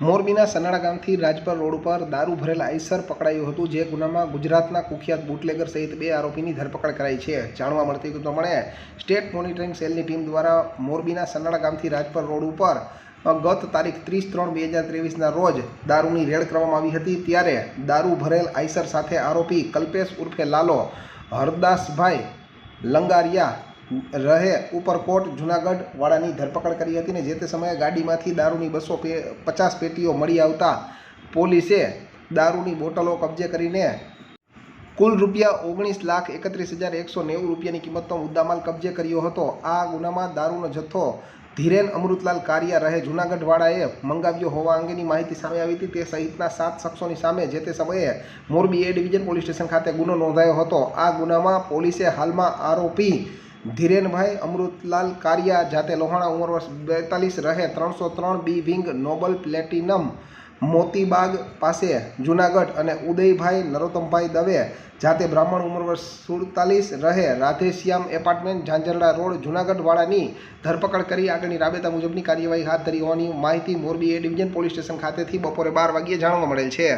મોરબીના સનાળા ગામથી રાજપર રોડ ઉપર દારૂ ભરેલ આઈસર પકડાયું હતું, જે ગુનામાં ગુજરાતના કુખ્યાત બુટલેગર સહિત બે આરોપીની ધરપકડ કરાઈ છે. જાણવા મળતી પ્રમાણે સ્ટેટ મોનિટરિંગ સેલની ટીમ દ્વારા મોરબીના સનાળા ગામથી રાજપર રોડ ઉપર ગત તારીખ ત્રીસ ત્રણ બે હજાર ત્રેવીસના રોજ દારૂની રેડ કરવામાં આવી હતી. ત્યારે દારૂ ભરેલ આઈસર સાથે આરોપી કલ્પેશ ઉર્ફે લાલો હરદાસભાઈ લંગારિયા રહે ઉપરકોટ જુનાગઢ વાળાની ધરપકડ કરી હતી ને જે તે સમયે ગાડીમાંથી દારૂની બસો પચાસ પેટીઓ મળી આવતા પોલીસે દારૂની બોટલો કબજે કરીને કુલ રૂપિયા ઓગણીસ લાખ એકત્રીસ હજાર એકસો નેવું રૂપિયાની કિંમતનો મુદ્દામાલ કબજે કર્યો હતો. આ ગુનામાં દારૂનો જથ્થો ધીરેન અમૃતલાલ કારિયા રહે જુનાગઢવાળાએ મંગાવ્યો હોવા અંગેની માહિતી સામે આવી હતી. તે સહિતના સાત શખ્સોની સામે જે તે સમયે Morbi A division police station ખાતે ગુનો નોંધાયો હતો. આ ગુનામાં પોલીસે હાલમાં આરોપી ધીરેનભાઈ અમૃતલાલ કારિયા જાતે લોહાણા ઉંમર વર્ષ બેતાલીસ રહે ત્રણસો ત્રણ B wing noble platinum Motibag પાસે જુનાગઢ અને ઉદયભાઈ નરોત્તમભાઈ દવે જાતે બ્રાહ્મણ ઉંમર વર્ષ સુડતાલીસ રહે રાધેશ્યામ એપાર્ટમેન્ટ, ઝાંઝરડા રોડ, જુનાગઢવાળાની ધરપકડ કરી આગળની રાબેતા મુજબની કાર્યવાહી હાથ ધરી હોવાની માહિતી Morbi A division police station ખાતેથી બપોરે બાર વાગ્યે જાણવા મળેલ છે.